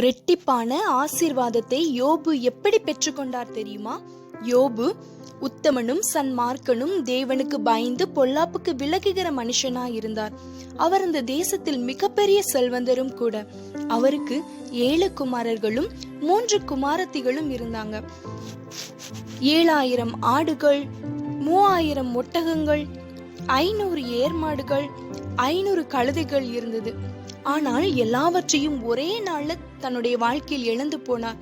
ரெட்டிப்பான ஆசீர்வாதத்தை யோபு எப்படி பெற்றுக்கொண்டார் தெரியுமா? யோபு உத்தமனும் சன்மார்க்கனும் தேவனுக்கு பயந்து பொல்லாப்புக்கு விலகுகிற மனுஷனா இருந்தார். அவர் அந்த தேசத்தில் மிகப்பெரிய செல்வந்தரும் கூட. அவருக்கு ஏழு குமாரர்களும் மூன்று குமாரத்திகளும் இருந்தாங்க. ஏழாயிரம் ஆடுகள் மூவாயிரம் ஒட்டகங்கள் ஐநூறு ஏர்மாடுகள் ஐநூறு கழுதைகள் இருந்தது. ஆனால் எல்லாவற்றையும் ஒரே நாள்ல தன்னுடைய வாழ்க்கையில் இழந்து போனார்.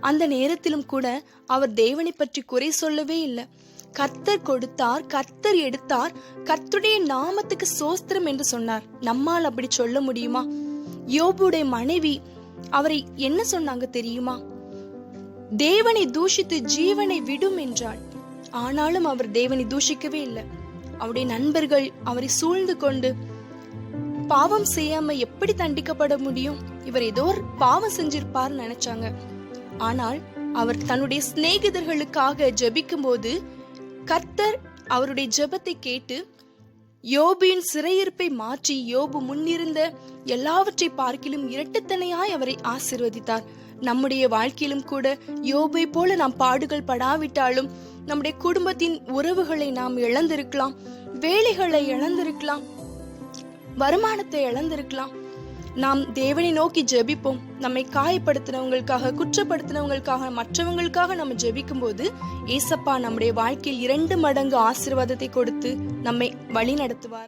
அந்த நேரத்திலும் கூட அவர் தேவனை பற்றி குறை சொல்லவே இல்லை. கர்த்தர் கொடுத்தார் கர்த்தர் எடுத்தார் கர்த்தருடைய நாமத்துக்கு சோஸ்திரம் என்று சொன்னார். நம்மால் அப்படி சொல்ல முடியுமா? யோபுடைய மனைவி அவரை என்ன சொன்னாங்க தெரியுமா? தேவனை தூஷித்து ஜீவனை விடும் என்றாள். ஆனாலும் அவர் தேவனை தூஷிக்கவே இல்லை. அவருடைய நண்பர்கள் அவரை சூழ்ந்து கொண்டு பாவம் செய்யாம எப்படி தண்டிக்கப்பட முடியும்? இவர் ஏதோ ஒரு பாவம் செஞ்சிருப்பார்னு நினைச்சாங்க. ஆனால் அவர் தன்னுடைய சிநேகிதர்களுக்காக ஜபிக்கும் போது கர்த்தர் அவருடைய ஜெபத்தை கேட்டு யோபின் சிறையிருப்பை மாற்றி யோபு முன்னிருந்த எல்லாவற்றை பார்க்கிலும் இரட்டுத்தனையாய் அவரை ஆசிர்வதித்தார். நம்முடைய வாழ்க்கையிலும் கூட யோபை போல நாம் பாடுகள் படாவிட்டாலும் நம்முடைய குடும்பத்தின் உறவுகளை நாம் இழந்திருக்கலாம் வேலைகளை இழந்திருக்கலாம். வருமானத்தை இழந்திருக்கலாம். நாம் தேவனை நோக்கி ஜெபிப்போம். நம்மை காயப்படுத்தினவங்களுக்காக குற்றப்படுத்தினவங்களுக்காக மற்றவங்களுக்காக நம்ம ஜெபிக்கும் போது ஏசப்பா நம்முடைய வாழ்க்கையில் இரண்டு மடங்கு ஆசீர்வாதத்தை கொடுத்து நம்மை வழி நடத்துவார்